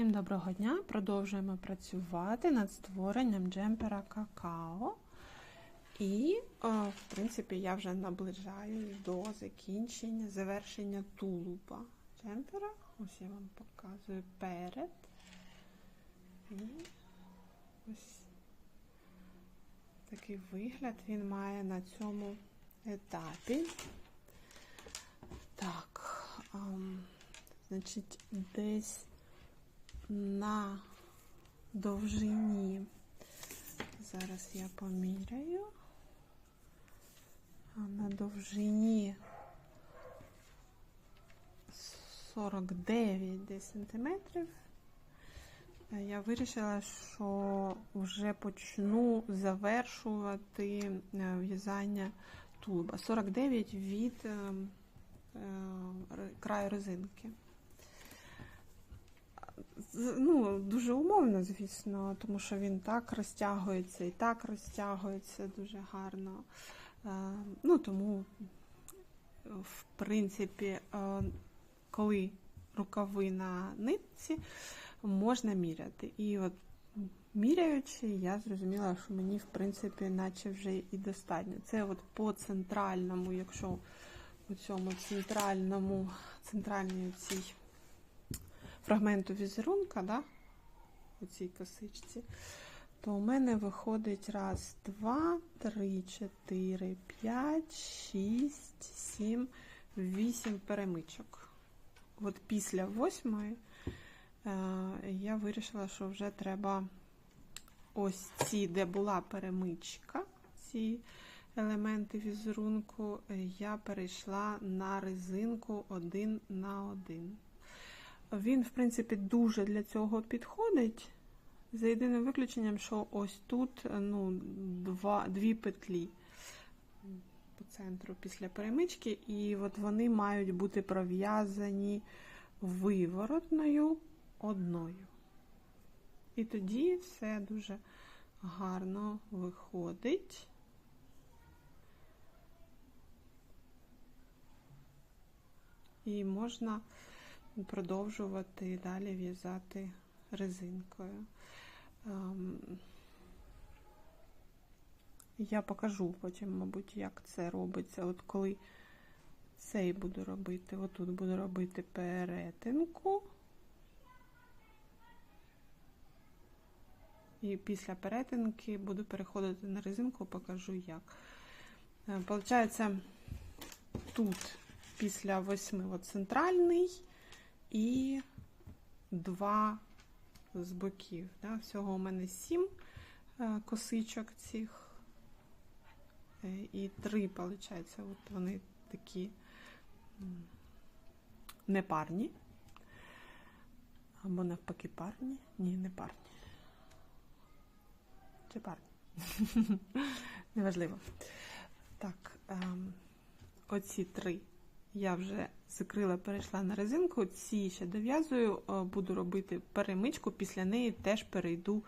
Всім доброго дня! Продовжуємо працювати над створенням джемпера какао. І, о, в принципі, я вже наближаюсь до закінчення, завершення тулуба джемпера. Ось я вам показую перед. І ось такий вигляд він має на цьому етапі. Так, ем, значить, десь на довжині. Зараз я поміряю. На довжині 49 десь сантиметрів. Я вирішила, що вже почну завершувати е, в'язання тулуба. 49 від е, е, краю резинки ну, дуже умовно, звісно, тому що він так розтягується і так розтягується дуже гарно. Е, ну, Тому, в принципі, е, коли рукави на нитці, можна міряти. І от міряючи, я зрозуміла, що мені, в принципі, наче вже і достатньо. Це от по центральному, якщо у цьому центральному, центральній цій фрагменту візерунка, да, у цій косичці, то у мене виходить раз, два, три, чотири, п'ять, шість, сім, вісім перемичок. От після восьмої е, я вирішила, що вже треба ось ці, де була перемичка, ці елементи візерунку, я перейшла на резинку один на один. Він, в принципі, дуже для цього підходить. За єдиним виключенням, що ось тут ну, два, дві петлі по центру після перемички, і от вони мають бути пров'язані виворотною одною. І тоді все дуже гарно виходить. І можна продовжувати далі в'язати резинкою. Ем, я покажу потім, мабуть, як це робиться. От коли цей буду робити, отут буду робити перетинку. І після перетинки буду переходити на резинку, покажу як. Е, получається, тут після восьми от центральний і два з боків. Да? Всього у мене сім е, косичок цих. Е, і три, виходить, от вони такі непарні. Або навпаки парні. Ні, не парні. Чи парні? Неважливо. Так, ем, оці три я вже закрила, перейшла на резинку, ці ще дов'язую, е, буду робити перемичку, після неї теж перейду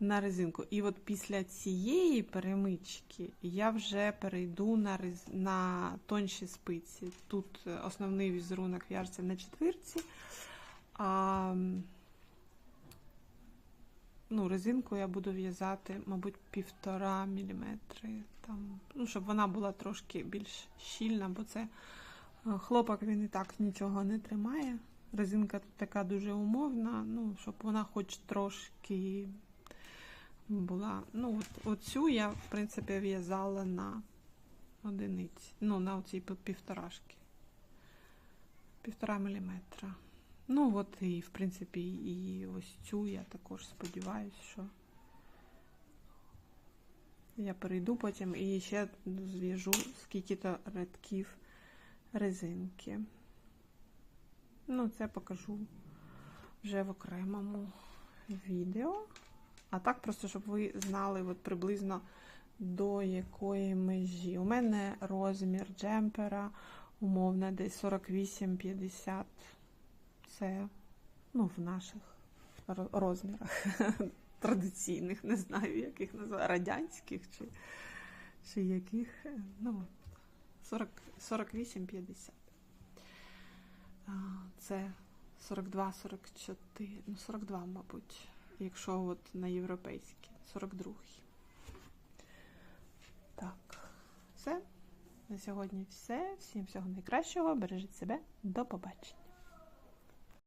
на резинку. І от після цієї перемички я вже перейду на рез... на тонші спиці. Тут е, основний візерунок в'яжеться на четвірці, а ну, резинку я буду в'язати, мабуть, півтора міліметри, там, ну, щоб вона була трошки більш щільна, бо це. Хлопок він і так нічого не тримає. Резинка така дуже умовна, ну, щоб вона хоч трошки була. Ну, от, Оцю я, в принципі, в'язала на одиниці. Ну, на оцій півторашки. Півтора міліметра. Ну, от і, в принципі, і ось цю я також сподіваюся, що я перейду потім і ще зв'яжу скільки-то рядків резинки. Ну, це покажу вже в окремому відео. А так, просто, щоб ви знали от приблизно до якої межі. У мене розмір джемпера, умовно, десь 48-50. Це, ну, в наших розмірах традиційних, не знаю, яких називаю, радянських чи, чи яких. ну, 48-50. Це 42, 44, ну 42, мабуть, якщо от на європейські, 42. Так, все. На сьогодні все. Всім всього найкращого. Бережіть себе. До побачення.